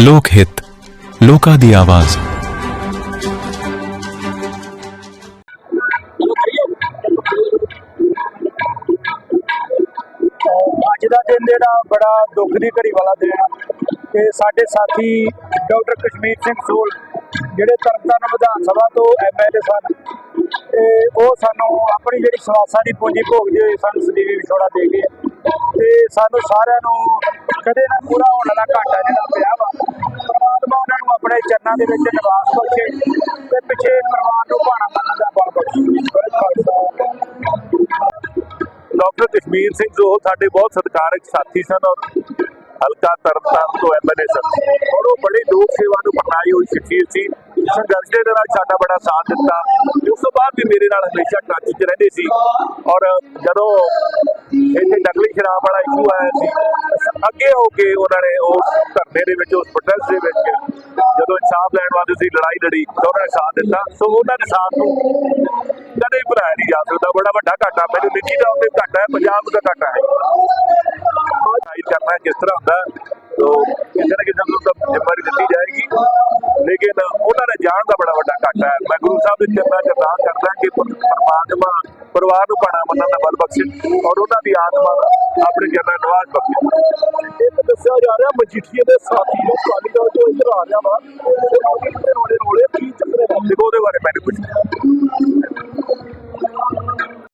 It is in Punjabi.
ਲੋਕ ਹਿੱਤ, ਲੋਕਾਂ ਦੀ ਆਵਾਜ਼। ਅੱਜ ਦਾ ਦਿਨ ਜਿਹੜਾ ਬੜਾ ਦੁੱਖ ਦੀ ਘੜੀ ਵਾਲਾ ਦਿਨ ਆ। ਤੇ ਸਾਡੇ ਸਾਥੀ ਡਾਕਟਰ ਕਸ਼ਮੀਰ ਸਿੰਘ ਸੋਲ, ਜਿਹੜੇ ਤਰਨਤਾਰਨ ਵਿਧਾਨ ਸਭਾ ਤੋਂ ਐਮਐਲਏ ਸਨ, ਤੇ ਉਹ ਸਾਨੂੰ ਆਪਣੀ ਜਿਹੜੀ ਸਵਾਸਾਂ ਦੀ ਪੂੰਜੀ ਭੋਗ ਜੇ ਸਾਨੂੰ ਸਦੀਵੀ ਵਿਛੋੜਾ ਦੇ ਗਏ। ਤੇ ਸਾਨੂੰ ਸਾਰਿਆਂ ਨੂੰ ਕਦੇ ਨਾ ਪੂਰਾ ਹੋਣ ਵਾਲਾ ਘਾਟਾ ਜਿਹੜਾ ਪਿਆ ਆਪਣੇ ਚਰਨਾਂ ਦੇ ਵਿੱਚ ਨਿਵਾਸ ਬਖਸ਼ੇ ਤੇ ਪਿੱਛੇ ਪਰਿਵਾਰ ਨੂੰ ਭਾਣਾ ਮੰਨਣ ਦਾ ਬਲ ਬਖਸ਼ੇ। ਡਾਕਟਰ ਕਸ਼ਮੀਰ ਸਿੰਘ ਜੋ ਸਾਡੇ ਬਹੁਤ ਸਤਿਕਾਰਕ ਸਾਥੀ ਸਨ ਔਰ ਹਲਕਾ ਤਰਨਤਾਰਨ ਤੋਂ ਐਮਐਲਏ ਸਨ। ਔਰ ਉਹ ਬੜੀ ਲੋਕ ਸੇਵਾ ਨੂੰ ਬਣਾਈ ਹੋਈ ਸ਼ਖਸੀਅਤ ਸੀ। ਸੰਘਰਸ਼ ਦੇ ਨਾਲ ਸਾਡਾ ਬੜਾ ਸਾਥ ਦਿੱਤਾ। ਉਸ ਤੋਂ ਬਾਅਦ ਵੀ ਮੇਰੇ ਨਾਲ ਹਮੇਸ਼ਾ ਟੱਚ 'ਚ ਰਹਿੰਦੇ ਸੀ। ਔਰ ਜਦੋਂ ਇੱਥੇ ਨਕਲੀ ਸ਼ਰਾਬ ਵਾਲਾ ਇਸ਼ੂ ਆਇਆ ਸੀ, ਅੱਗੇ ਹੋ ਕੇ ਉਹਨਾਂ ਨੇ ਉਸ ਧਰਨੇ ਦੇ ਵਿੱਚ, ਉਸ ਪ੍ਰੋਟੈਸਟ ਦੇ ਵਿੱਚ ਜਦੋਂ ਇਨਸਾਫ ਲੈਣ ਵਾਸਤੇ ਸੀ ਲੜਾਈ ਲੜੀ, ਤਾਂ ਉਹਨਾਂ ਨੇ ਸਾਥ ਦਿੱਤਾ। ਸੋ ਉਹਨਾਂ ਦੇ ਸਾਥ ਨੂੰ ਕਦੇ ਭੁਲਾਇਆ ਨਹੀਂ ਜਾ ਸਕਦਾ। ਬੜਾ ਵੱਡਾ ਘਾਟਾ। ਮੈਨੂੰ ਨਿੱਜੀ ਤੌਰ ਤੇ ਘਾਟਾ ਹੈ, ਪੰਜਾਬ ਦਾ ਘਾਟਾ ਹੈ। ਸਾਈਡ ਕਰਨਾ ਕਿਸ ਤਰ੍ਹਾਂ ਹੁੰਦਾ? ਤੋ ਕਿਸੇ ਨਾ ਕਿਸੇ ਨੂੰ ਤਾਂ ਜਾਣ ਘਾਟਾ ਹੈ। ਮੈਂ ਗੁਰੂ ਸਾਹਿਬ ਦੇ ਚਰਨਾਂ 'ਚ ਅਰਦਾਸ ਕਰਦਾ ਕਿ ਪਰਮਾਤਮਾ ਪਰਿਵਾਰ ਨੂੰ ਪਾਣਾ ਮੰਨਣ ਦਾ ਬਲ ਬਖਸ਼ੇ ਔਰ ਉਹਨਾਂ ਦੀ ਆਤਮਾ ਦਾ ਆਪਣੇ ਚਰਨਾਂ ਨਿਵਾਸ ਬਖਸ਼ੇ। ਇਹ ਦੱਸਿਆ ਜਾ ਰਿਹਾ ਮਜੀਠੀਏ ਦੇ ਸਾਥੀ ਨੂੰ ਕਾਲੀ ਦਲ ਤੋਂ ਇੱਧਰ ਆ ਰਿਹਾ ਵਾ ਉਹਦੇ ਰੋਲੇ ਰੋਲੇ ਕੀ ਚੱਕਰੇ ਦੇਖੋ ਉਹਦੇ ਬਾਰੇ ਮੈਨੂੰ ਕੁਝ